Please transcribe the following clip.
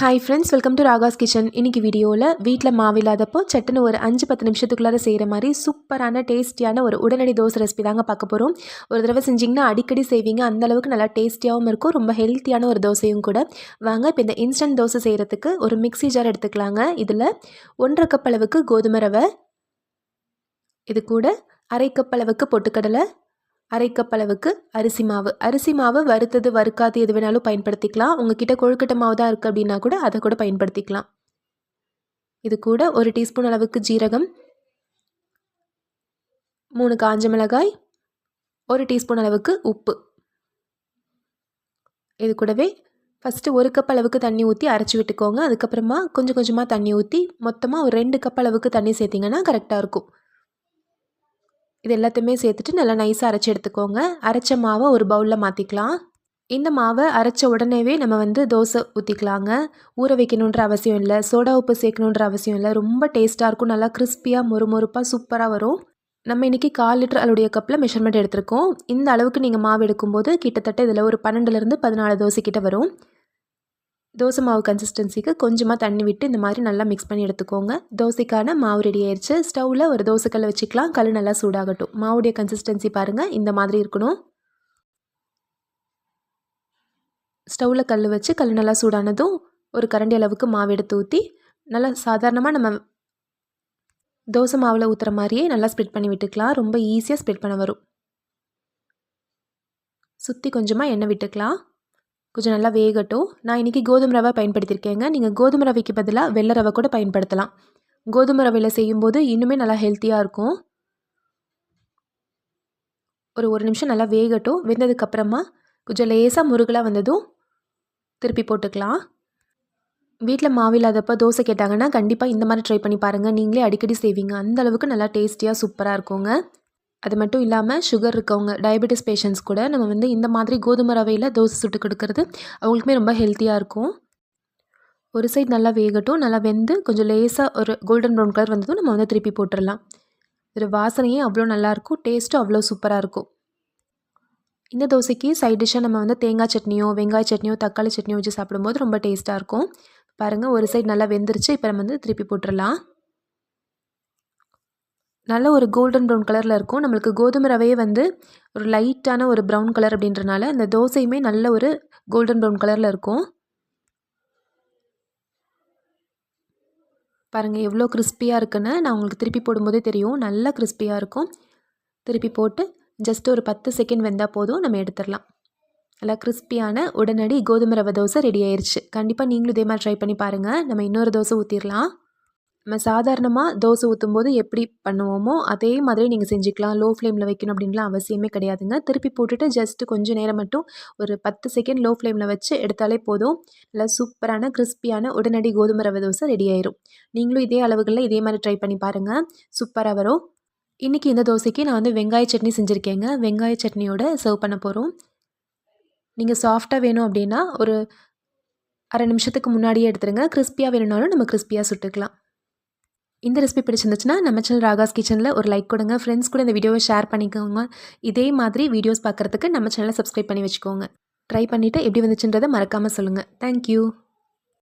Hi friends welcome to Raga's kitchen இன்றைக்கி வீடியோவில் வீட்டில் மாவு இல்லாதப்போ சட்டுன்னு ஒரு அஞ்சு பத்து நிமிஷத்துக்குள்ளார செய்கிற மாதிரி சூப்பரான டேஸ்டியான ஒரு உடனடி தோசை ரெசிபி தாங்க பார்க்க போகிறோம் ஒரு தடவை செஞ்சிங்கன்னா அடிக்கடி செய்வீங்க. அந்தளவுக்கு நல்லா டேஸ்டியாகவும் இருக்கும். ரொம்ப ஹெல்த்தியான ஒரு தோசையும் கூட. வாங்க இப்போ இந்த இன்ஸ்டன்ட் தோசை செய்கிறதுக்கு ஒரு மிக்ஸி ஜார் எடுத்துக்கலாங்க. இதில் ஒன்றரை கப் அளவுக்கு கோதுமை ரவை இது கூட அரை கப் அளவுக்கு பொட்டுக்கடலை அரை கப் அளவுக்கு அரிசி மாவு. அரிசி மாவு வறுத்தது வறுக்காது எது வேணாலும் பயன்படுத்திக்கலாம். உங்ககிட்ட கொழுக்கட்டை மாவு தான் இருக்குது அப்படின்னா கூட அதை கூட பயன்படுத்திக்கலாம். இது கூட ஒரு டீஸ்பூன் அளவுக்கு ஜீரகம் மூணு காஞ்ச மிளகாய் ஒரு டீஸ்பூன் அளவுக்கு உப்பு. இது கூடவே ஃபஸ்ட்டு ஒரு கப் அளவுக்கு தண்ணி ஊற்றி அரைச்சி விட்டுக்கோங்க. அதுக்கப்புறமா கொஞ்சம் கொஞ்சமாக தண்ணி ஊற்றி மொத்தமாக ஒரு ரெண்டு கப் அளவுக்கு தண்ணி சேர்த்திங்கன்னா கரெக்டாக இருக்கும். இது எல்லாத்தையுமே சேர்த்துட்டு நல்லா நைஸாக அரைச்சி எடுத்துக்கோங்க. அரைச்ச மாவை ஒரு பவுலில் மாற்றிக்கலாம் இந்த மாவை அரைச்ச உடனேவே நம்ம வந்து தோசை ஊற்றிக்கலாங்க ஊற வைக்கணுன்ற அவசியம் இல்லை. சோடா உப்பு சேர்க்கணுன்ற அவசியம் இல்லை. ரொம்ப டேஸ்ட்டாக இருக்கும். நல்லா கிறிஸ்பியாக மொறுமொறுப்பாக சூப்பராக வரும். நம்ம இன்றைக்கி கால் லிட்டர் அளவுடைய கப்பில் மெஷர்மெண்ட் எடுத்திருக்கோம். இந்த அளவுக்கு நீங்கள் மாவு எடுக்கும்போது கிட்டத்தட்ட இதில் ஒரு பன்னெண்டுலேருந்து பதினாலு தோசை கிட்ட வரும். தோசை மாவு கன்சிஸ்டன்சிக்கு கொஞ்சமாக தண்ணி விட்டு இந்த மாதிரி நல்லா மிக்ஸ் பண்ணி எடுத்துக்கோங்க. தோசைக்கான மாவு ரெடி ஆயிடுச்சு ஸ்டவ்வில் ஒரு தோசைக்கல் வச்சுக்கலாம். கல் நல்லா சூடாகட்டும். மாவுடைய கன்சிஸ்டன்சி பாருங்கள் இந்த மாதிரி இருக்கணும். ஸ்டவ்வில் கல் வச்சு கல் நல்லா சூடானதும் ஒரு கரண்டி அளவுக்கு மாவு எடுத்து ஊற்றி நல்லா சாதாரணமாக நம்ம தோசை மாவில் ஊற்றுற மாதிரியே நல்லா ஸ்ப்ரெட் பண்ணி விட்டுக்கலாம். ரொம்ப ஈஸியாக ஸ்ப்ரெட் பண்ண வரும். சுற்றி கொஞ்சமாக எண்ணெய் விட்டுக்கலாம். கொஞ்சம் நல்லா வேகட்டும். நான் இன்றைக்கி கோதுமை ரவை பயன்படுத்தியிருக்கேங்க. நீங்கள் கோதுமை ரவைக்கு பதிலாக வெள்ளை ரவை கூட பயன்படுத்தலாம். கோதுமை ரவையில் செய்யும்போது இன்னுமே நல்லா ஹெல்த்தியாக இருக்கும். ஒரு ஒரு நிமிஷம் நல்லா வேகட்டும். வெந்ததுக்கப்புறமா கொஞ்சம் லேசாக முருகலாக வந்ததும் திருப்பி போட்டுக்கலாம். வீட்டில் மாவில்லாதப்போ தோசை கேட்டாங்கன்னா கண்டிப்பாக இந்த மாதிரி ட்ரை பண்ணி பாருங்கள் நீங்களே அடிக்கடி செய்வீங்க. அந்த அளவுக்கு நல்லா டேஸ்டியாக சூப்பராக இருக்குங்க. அது மட்டும் இல்லாமல் சுகர் இருக்கவங்க டயபெட்டிஸ் பேஷண்ட்ஸ் கூட நம்ம வந்து இந்த மாதிரி கோதுமை ரவையில் தோசை சுட்டு கொடுக்கறது அவங்களுக்குமே ரொம்ப ஹெல்த்தியாக இருக்கும். ஒரு சைட் நல்லா வேகட்டும் நல்லா வெந்து கொஞ்சம் லேசாக ஒரு கோல்டன் ப்ரௌன் கலர் வந்ததும் நம்ம வந்து திருப்பி போட்டுடலாம் ஒரு வாசனையே அவ்வளோ நல்லாயிருக்கும் டேஸ்ட்டும் அவ்வளோ சூப்பராக இருக்கும். இந்த தோசைக்கு சைட் டிஷ்ஷாக நம்ம வந்து தேங்காய் சட்னியோ வெங்காய சட்னியோ தக்காளி சட்னியோ வச்சு சாப்பிடும்போது ரொம்ப டேஸ்ட்டாக இருக்கும். பாருங்கள் ஒரு சைடு நல்லா வெந்துருச்சு இப்போ நம்ம வந்து திருப்பி போட்டுடலாம் நல்ல ஒரு கோல்டன் ப்ரௌன் கலரில் இருக்கும். நம்மளுக்கு கோதுமை ரவையே வந்து ஒரு லைட்டான ஒரு ப்ரௌன் கலர் அப்படின்றனால அந்த தோசையுமே நல்ல ஒரு கோல்டன் ப்ரௌன் கலரில் இருக்கும். பாருங்கள் எவ்வளோ கிறிஸ்பியாக இருக்குன்னு நான் உங்களுக்கு திருப்பி போடும்போதே தெரியும். நல்லா கிறிஸ்பியாக இருக்கும். திருப்பி போட்டு ஜஸ்ட் ஒரு பத்து செகண்ட் வெந்தால் போதும். நம்ம எடுத்துடலாம். நல்லா கிறிஸ்பியான உடனடி கோதுமை ரவை தோசை ரெடி ஆயிடுச்சு கண்டிப்பாக நீங்களும் இதே மாதிரி ட்ரை பண்ணி பாருங்கள் நம்ம இன்னொரு தோசை ஊற்றிடலாம் நம்ம சாதாரணமாக தோசை ஊற்றும் போது எப்படி பண்ணுவோமோ அதே மாதிரி நீங்கள் செஞ்சுக்கலாம். லோ ஃப்ளேமில் வைக்கணும் அப்படின்லாம் அவசியமே கிடையாதுங்க. திருப்பி போட்டுட்டு ஜஸ்ட்டு கொஞ்சம் நேரம் மட்டும் ஒரு பத்து செகண்ட் லோ ஃப்ளேமில் வச்சு எடுத்தாலே போதும். நல்லா சூப்பரான கிறிஸ்பியான உடனடி கோதுமை ரவை தோசை ரெடி ஆயிரும். நீங்களும் இதே அளவுகளில் இதே மாதிரி ட்ரை பண்ணி பாருங்கள் சூப்பராக வரும். இன்றைக்கி இந்த தோசைக்கு நான் வந்து வெங்காய சட்னி செஞ்சுருக்கேங்க. வெங்காய சட்னியோட சர்வ் பண்ண போகிறோம் நீங்கள் சாஃப்டாக வேணும் அப்படின்னா ஒரு அரை நிமிஷத்துக்கு முன்னாடியே எடுத்துருங்க. கிறிஸ்பியாக வேணும்னாலும் நம்ம கிறிஸ்பியாக சுட்டுக்கலாம். இந்த ரெசிபி பிடிச்சிருந்துச்சுன்னா நம்ம சேனல் ராகாஸ் கிச்சனில் ஒரு லைக் கொடுங்க. ஃப்ரெண்ட்ஸ் கூட இந்த வீடியோவை ஷேர் பண்ணிக்கோங்க. இதே மாதிரி வீடியோஸ் பார்க்குறதுக்கு நம்ம சேனலை சப்ஸ்கிரைப் பண்ணி வச்சுக்கோங்க. ட்ரை பண்ணிவிட்டு எப்படி வந்துச்சுன்றதை மறக்காமல் சொல்லுங்கள் தேங்க்யூ